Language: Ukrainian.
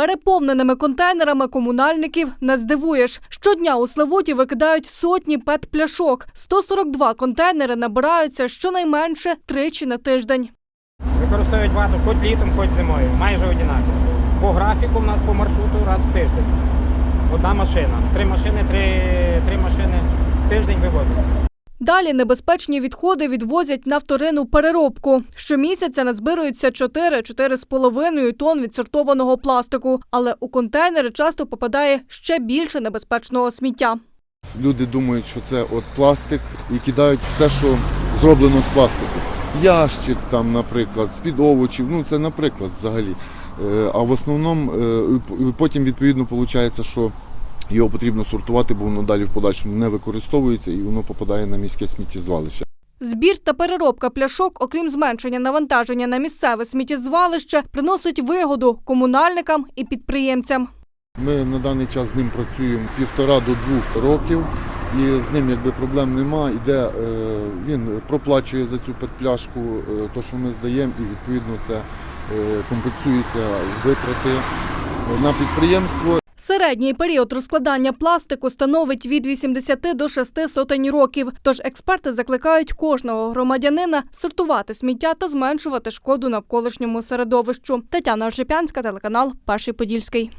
Переповненими контейнерами комунальників не здивуєш. Щодня у Славуті викидають сотні пет-пляшок. 142 контейнери набираються щонайменше тричі на тиждень. Використовують вату хоч літом, хоч зимою, майже однаково. По графіку в нас по маршруту раз в тиждень. Одна машина. Три машини, три, три машини тиждень вивозиться. Далі небезпечні відходи відвозять на вторинну переробку. Щомісяця назбирується 4-4,5 тонн відсортованого пластику, але у контейнери часто попадає ще більше небезпечного сміття. Люди думають, що це от пластик і кидають все, що зроблено з пластику. Ящик, там, наприклад, з-під овочів, ну це наприклад взагалі. Е, А в основному е, потім відповідно виходить, що його потрібно сортувати, бо воно далі в подальшому не використовується і воно попадає на міське сміттєзвалище. Збір та переробка пляшок, окрім зменшення навантаження на місцеве сміттєзвалище, приносить вигоду комунальникам і підприємцям. Ми на даний час з ним працюємо півтора до двох років, і з ним якби проблем нема. Іде, е, він проплачує за цю петпляшку е, то, що ми здаємо, і відповідно це е, компенсується витрати на підприємство. Середній період розкладання пластику становить від 80 до 6 сотень років. Тож експерти закликають кожного громадянина сортувати сміття та зменшувати шкоду навколишньому середовищу. Тетяна Жепянська, телеканал Перший Подільський.